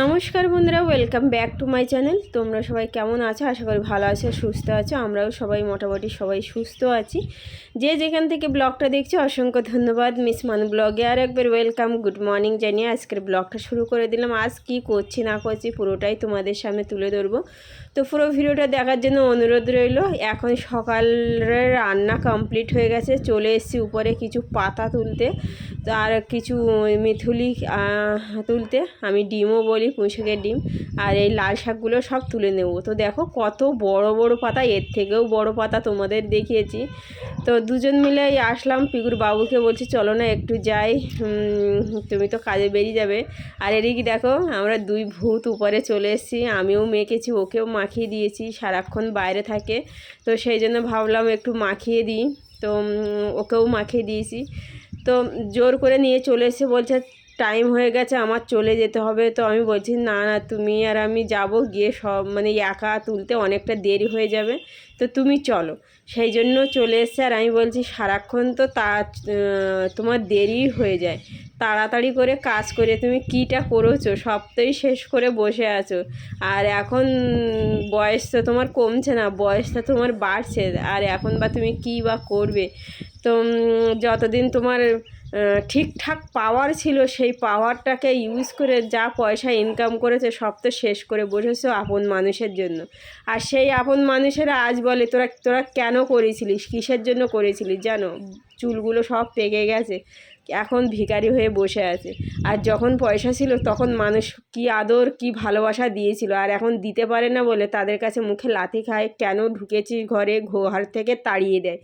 নমস্কার বন্ধুরা welcome back to my channel তোমরা সবাই কেমন আছো? আশা করি ভালো আছো, সুস্থ আছো। আমরাও সবাই মোটামুটি সবাই সুস্থ আছি। যে যেখান থেকে ব্লগটা দেখছ, অসংখ্য ধন্যবাদ। মিস মান ব্লগে আর একবার ওয়েলকাম গুড মর্নিং জানিয়ে আজকের ব্লগটা শুরু করে দিলাম। আজ কি করছি, না করছি, পুরোটাই তোমাদের সামনে তুলে ধরবো। তো পুরো ভিডিওটা দেখার জন্য অনুরোধ রইল, এখন সকালের রান্না কমপ্লিট হয়ে গেছে। চলে এসেছি উপরে কিছু পাতা তুলতে, আর কিছু মেথুলি তুলতে। আমি ডিমও বলি পুঁইশাকের ডিম আর এই লাল শাকগুলো সব তুলে নেব। তো দেখো কত বড় বড় পাতা, এর থেকেও বড় পাতা তোমাদের দেখিয়েছি। তো দুজন মিলে আসলাম পিকুর বাবুকে বলছি, চলো না, একটু যাই তুমি তো কাজে বেরিয়ে যাবে। আর এদিকে দেখো আমরা দুই ভূত উপরে চলে এসেছি, আমিও মেখেছি, ওকেও মাখিয়ে দিয়েছি, সারাক্ষণ বাইরে থাকে। তো সেই জন্য ভাবলাম একটু মাখিয়ে দিই, তো ওকেও মাখিয়ে দিয়েছি। তো জোর করে নিয়ে চলে এসে বলছে টাইম হয়ে গেছে, আমার চলে যেতে হবে। তো আমি বলছি, না না, তুমি আর আমি যাব গিয়ে সব মানে একা তুলতে অনেকটা দেরি হয়ে যাবে। তো তুমি চলো। সেই জন্য চলে এসছে আর আমি বলছি, সারাক্ষণ তো তা তোমার দেরি হয়ে যায়। তাড়াতাড়ি করে কাজ করে তুমি কীটা করেছ? সবটাই শেষ করে বসে আছো। আর এখন বয়স তো তোমার কমছে না, বয়সটা তোমার বাড়ছে। আর এখন বা তুমি কী বা করবে? তো যতদিন তোমার ঠিকঠাক পাওয়ার ছিল, সেই পাওয়ারটাকে ইউজ করে যা পয়সা ইনকাম করেছে সব তো শেষ করে বসেছো আপন মানুষের জন্য। আর সেই আপন মানুষেরা আজ বলে, তোরা তোরা কেন করেছিলিস? কিসের জন্য করেছিলিস? জানো, চুলগুলো সব পেকে গেছে, এখন ভিখারি হয়ে বসে আছে। আর যখন পয়সা ছিল, তখন মানুষ কি আদর, কি ভালোবাসা দিয়েছিল। আর এখন দিতে পারে না বলে তাদের কাছে মুখে লাথি খায়, কেন ঢুকেছিস ঘরে? ঘর থেকে তাড়িয়ে দেয়।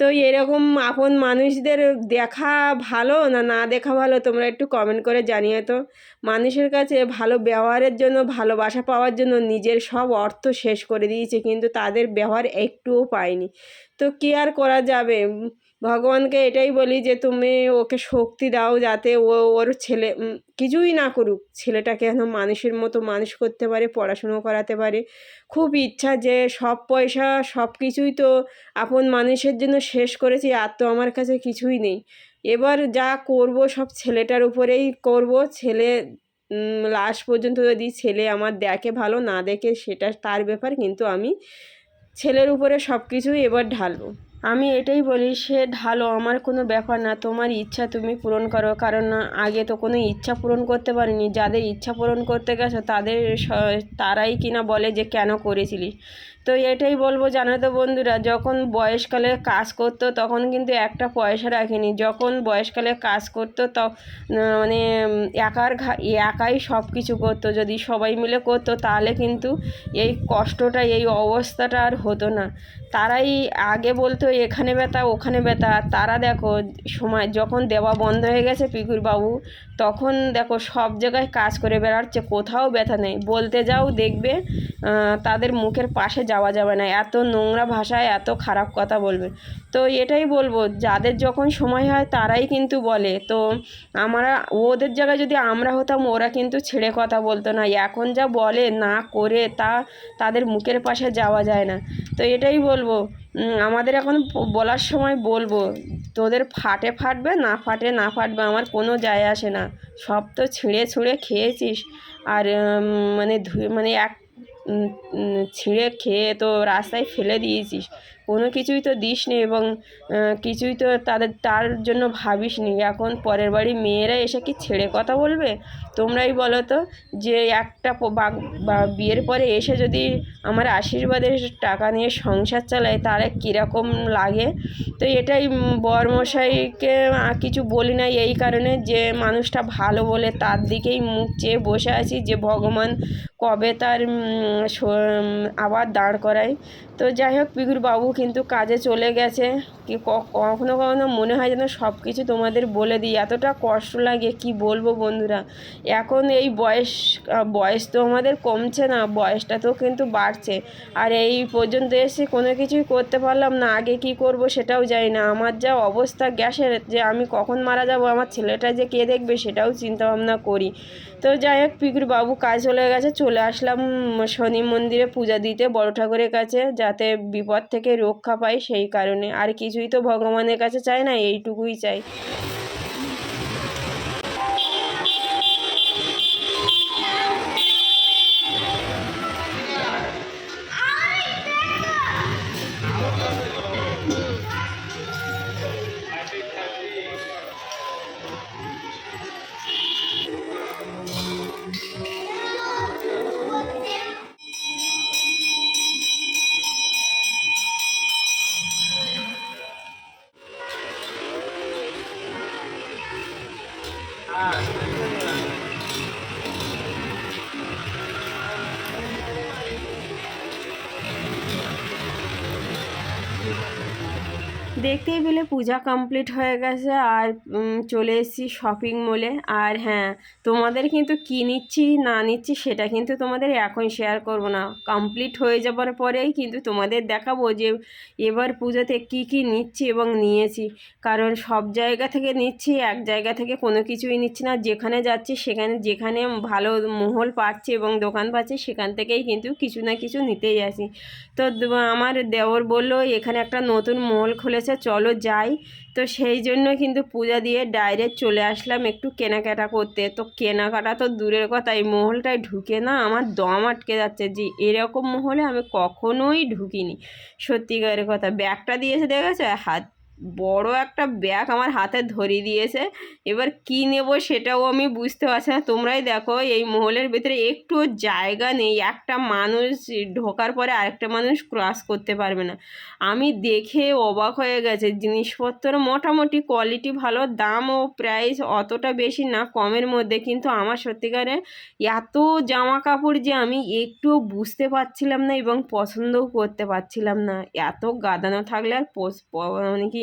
তো এরকম আপন মানুষদের দেখা ভালো না না দেখা ভালো তোমরা একটু কমেন্ট করে জানিয়ে তো। মানুষের কাছে ভালো ব্যবহারের জন্য, ভালোবাসা পাওয়ার জন্য নিজের সব অর্থ শেষ করে দিয়েছে, কিন্তু তাদের ব্যবহার একটুও পায়নি। তো কী আর করা যাবে? ভগবানকে এটাই বলি যে তুমি ওকে শক্তি দাও যাতে ও ওর ছেলে কিছুই না করুক। ছেলেটাকে যেন মানুষের মতো মানুষ করতে পারে, পড়াশুনো করাতে পারে। খুব ইচ্ছা যে সব পয়সা, সব কিছুই তো আপন মানুষের জন্য শেষ করেছি, আর তো আমার কাছে কিছুই নেই। এবার যা করব সব ছেলেটার উপরেই করব। ছেলে লাস্ট পর্যন্ত যদি ছেলে আমার দেখে ভালো, না দেখে সেটা তার ব্যাপার, কিন্তু আমি ছেলের উপরে সব কিছুই এবার ঢালবো। আমি এটাই বলি, সে ঢালো, আমার কোনো ব্যাপার না, তোমার ইচ্ছা তুমি পূরণ করো, কারণ আগে তো কোনো ইচ্ছা পূরণ করতে পারিনি, যাদের ইচ্ছা পূরণ করতে গেছো, তাদের তারাই কিনা বলে যে কেন করেছিলিস তো এটাই বলব জানো তো বন্ধুরা, যখন বয়সকালে কাজ করতো, তখন কিন্তু একটা পয়সা রাখেনি, যখন বয়সকালে কাজ করতো, ত মানে একার একাই সব কিছু করতো, যদি সবাই মিলে করতো, তাহলে কিন্তু এই কষ্টটা, এই অবস্থাটা আর হতো না। তারাই আগে বলতো এখানে ব্যথা, ওখানে ব্যথা। তারা দেখো সময়, যখন দেওয়া বন্ধ হয়ে গেছে পিকুর বাবু তখন দেখো সব জায়গায় কাজ করে বেড়াচ্ছে, কোথাও ব্যথা নেই। বলতে যাও, দেখবে তাদের মুখের পাশে যাওয়া যাবে না। এত নোংরা ভাষায় এত খারাপ কথা বলবে। তো এটাই বলব, যাদের যখন সময় হয় তারাই কিন্তু বলে। তো আমরা, ওদের জায়গায় যদি আমরা হতাম, ওরা কিন্তু ছেড়ে কথা বলতো না। এখন যা বলে, না করে তা তাদের মুখের পাশে যাওয়া যায় না। তো এটাই বলব। আমাদের এখন বলার সময় বলব, তোদের ফাটে ফাটবে, না ফাটে না ফাটবে, আমার কোনো যায় আসে না। সব তো ছিঁড়ে ছুঁড়ে খেয়েছিস। আর মানে ধুয়ে মানে এক ছিঁড়ে খেয়ে তো রাস্তায় ফেলে দিয়েছিস। কোনো কিছুই তো দিসনি এবং কিছুই তো তাদের, তার জন্য ভাবিসনি এখন পরের বাড়ি মেয়েরা এসে কি ছেড়ে কথা বলবে? তোমরাই বলো তো যে একটা বা- বিয়ের পরে এসে যদি আমার আশীর্বাদের টাকা নিয়ে সংসার চালায়, তাহলে কীরকম লাগে? তো এটাই বরমশাইকে কিছু বলি না এই কারণে যে মানুষটা ভালো বলে তার দিকেই মুখ চেয়ে বসে আছি যে ভগবান কবে তার আবার দাঁড় করায়। তো যাই হোক পিকুর বাবু কিন্তু কাজে চলে গেছে। কি কখনো কখনো মনে হয় যেন সব কিছু তোমাদের বলে দিই। এতটা কষ্ট লাগে, কি বলব বন্ধুরা? এখন এই বয়স বয়স তো আমাদের কমছে না, বয়সটা তো কিন্তু বাড়ছে। আর এই পর্যন্ত এসে কোনো কিছুই করতে পারলাম না, আগে কি করব সেটাও জানি না। আমার যা অবস্থা গ্যাসের, যে আমি কখন মারা যাব, আমার ছেলেটা যে কে দেখবে সেটাও চিন্তা ভাবনা করি। তো যাই হোক, পিকুর বাবু কাজ চলে গেছে, চলে আসলাম শনি মন্দিরে পূজা দিতে বড় ঠাকুরের কাছে, যাতে বিপদ থেকে রক্ষা পাই সেই কারণে। আর কিছুই তো ভগবানের কাছে চায় না এইটুকুই চাই দেখতেই পেলে পূজা কমপ্লিট হয়ে গেছে আর চলে এসেছি শপিং মলে আর হ্যাঁ তোমাদের কিন্তু কী নিচ্ছি, না নিচ্ছি সেটা কিন্তু তোমাদের এখন শেয়ার করব না। কমপ্লিট হয়ে যাবার পরেই কিন্তু তোমাদের দেখাবো যে এবার পুজোতে কি কি নিচ্ছি এবং নিয়েছি। কারণ সব জায়গা থেকে নিচ্ছি, এক জায়গা থেকে কোনো কিছুই নিচ্ছি না। যেখানে যাচ্ছি সেখানে, যেখানে ভালো মহল পাচ্ছি এবং দোকান পাচ্ছি, সেখান থেকেই কিন্তু কিছু না কিছু নিতেই আসি। তো আমার দেওর বলল, এখানে একটা নতুন মহল খুলেছে চলো যাই। তো সেই জন্য কিন্তু পূজা দিয়ে ডাইরেক্ট চলে আসলাম একটু কেনাকাটা করতে। তো কেনাকাটা তো দূরের কথা, এই মহলটায় ঢুকে না আমার দম আটকে যাচ্ছে যে এরকম মহলে আমি কখনোই ঢুকিনি। সত্যিকারের কথা, ব্যাগটা দিয়েছে, দেখেছ? হাত বড় একটা ব্যাগ আমার হাতে ধরিয়ে দিয়েছে। এবার কি নেব সেটাও আমি বুঝতে পারছি না। তোমরাই দেখো, এই মহলের ভেতরে একটু জায়গা নেই। একটা মানুষ ঢোকার পরে আরেকটা মানুষ ক্রস করতে পারবে না। আমি দেখে অবাক হয়ে গেছে। জিনিসপত্র মোটামুটি কোয়ালিটি ভালো, দাম ও প্রাইস অতটা বেশি না, কমের মধ্যে। কিন্তু আমার সত্যিকারে এত জামা কাপড় যে আমি একটুও বুঝতে পারছিলাম না এবং পছন্দও করতে পারছিলাম না। এত গাদানো থাকলে আর মানে কি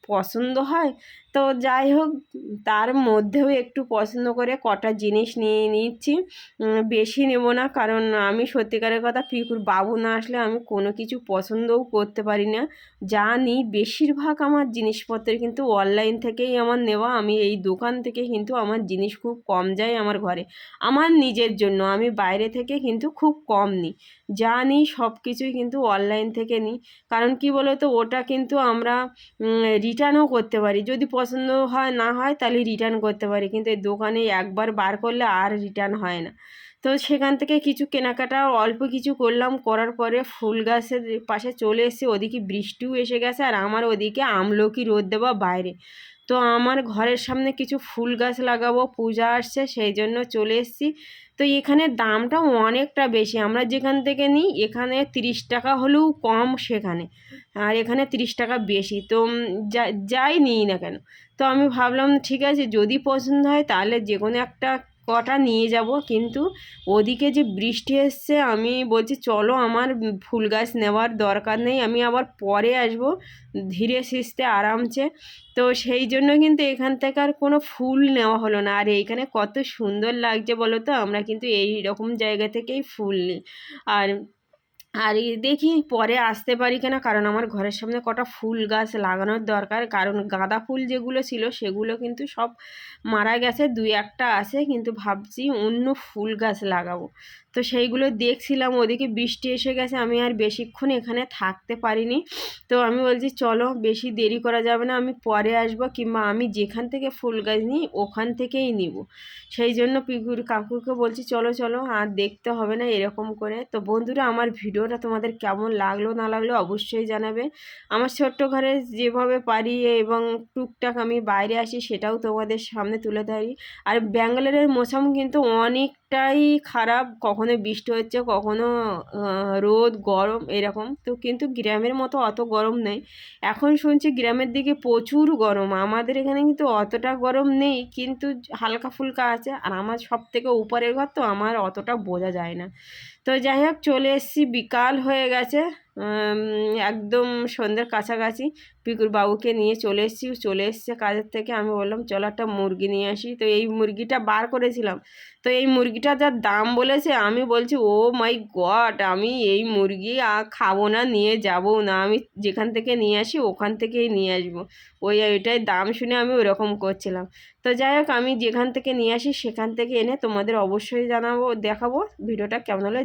পছন্দ হয়? তো যাই হোক, তার মধ্যেও একটু পছন্দ করে কটা জিনিস নিয়ে নিচ্ছি। বেশি নেব না, কারণ আমি সত্যিকারের কথা পিকুর বাবু না আসলে আমি কোনো কিছু পছন্দও করতে পারি না। যা নিই, বেশিরভাগ আমার জিনিসপত্র কিন্তু অনলাইন থেকেই আমার নেওয়া। আমি এই দোকান থেকে কিন্তু আমার জিনিস খুব কম যায় আমার ঘরে। আমার নিজের জন্য, আমি বাইরে থেকে কিন্তু খুব কম নিই। যা নিই সব কিছুই কিন্তু অনলাইন থেকে নিই। কারণ কি বলো তো ওটা কিন্তু আমরা রিটার্নও করতে পারি। যদি পছন্দ হয়, না হয় তাহলে রিটার্ন করতে পারি। কিন্তু এই দোকানে একবার বার করলে আর রিটার্ন হয় না। তো সেখান থেকে কিছু কেনাকাটা, অল্প কিছু করলাম। করার পরে ফুল গাছের পাশে চলে এসেছি। ওদিকে বৃষ্টিও এসে গেছে আর আমার ওদিকে আমলকি রোদ দেওয়া বাইরে। তো আমার ঘরের সামনে কিছু ফুল গাছ লাগাবো। পূজা আসছে, সেই জন্য চলে এসেছি। তো এখানে দামটা অনেকটা বেশি। আমরা যেখান থেকে নিই, এখানে তিরিশ টাকা হলেও কম সেখানে। আর এখানে তিরিশ টাকা বেশি। তো যাই নিই না কেন। তো আমি ভাবলাম, ঠিক আছে, যদি পছন্দ হয়, তাহলে যে কোনো একটা কটা নিয়ে যাব, কিন্তু ওদিকে যে বৃষ্টি এসছে, আমি বলছি চলো আমার ফুল গাছ নেওয়ার দরকার নেই, আমি আবার পরে আসব, ধীরে সিস্তে আরামছে। তো সেই জন্য কিন্তু এখান থেকে আর কোনো ফুল নেওয়া হলো না। আর এইখানে কত সুন্দর লাগছে বলো তো, আমরা কিন্তু এই রকম জায়গা থেকেই ফুল নিই আর আর দেখি পরে আসতে পারি কিনা, কারণ আমার ঘরের সামনে কটা ফুল গাছ লাগানোর দরকার। কারণ গাঁদা ফুল যেগুলো ছিল, সেগুলো কিন্তু সব মারা গেছে, দুই একটা আছে, কিন্তু ভাবছি অন্য ফুল গাছ লাগাবো। তো সেইগুলো দেখছিলাম, ওদিকে বৃষ্টি এসে গেছে, আমি আর বেশিক্ষণ এখানে থাকতে পারিনি। তো আমি বলছি, চলো, বেশি দেরি করা যাবে না, আমি পরে আসব, কিংবা আমি যেখান থেকে ফুল গাছ নিই, ওখান থেকেই নিব। সেই জন্য পিকুর কাকুকে বলছি, চলো চলো, আর দেখতে হবে না, এরকম করে। তো বন্ধুরা, আমার ভিডিওটা তোমাদের কেমন লাগল না লাগল অবশ্যই জানাবে। আমার ছোট্ট ঘরে যেভাবে পারি এবং টুকটাক আমি বাইরে আসি সেটাও তোমাদের সামনে তুলে ধরি। আর ব্যাঙ্গালোরের মৌসুম কিন্তু অনেকটাই খারাপ, কখনো বৃষ্টি হচ্ছে, কখনো রোদ, গরম এরকম। তো কিন্তু গ্রামের মতো অত গরম নেই। এখন শুনছি গ্রামের দিকে প্রচুর গরম। আমাদের এখানে কিন্তু অতটা গরম নেই, কিন্তু হালকা ফুলকা আছে। আর আমার সব থেকে উপরের ঘর তো আমার অতটা বোঝা যায় না। তো যাই হোক চলে এসেছি। বিকাল হয়ে গেছে। একদম সন্ধ্যের কাছাকাছি। পিকুর বাবুকে নিয়ে চলে এসেছি। চলে এসছে কাজের থেকে। আমি বললাম, চলো একটা মুরগি নিয়ে আসি। তো এই মুরগিটা বার করেছিলাম। তো এই মুরগিটা যা দাম বলেছে, আমি বলছি, ও মাই গড, আমি এই মুরগি আর খাব না, নিয়ে যাব না। আমি যেখান থেকে নিয়ে আসি, ওখান থেকেই নিয়ে আসব। ওই ওইটাই দাম শুনে আমি ওরকম করছিলাম। তো যাই হোক আমি যেখান থেকে নিয়ে আসি, সেখান থেকে এনে তোমাদের অবশ্যই জানাব, দেখাবো। ভিডিওটা কেমন হলো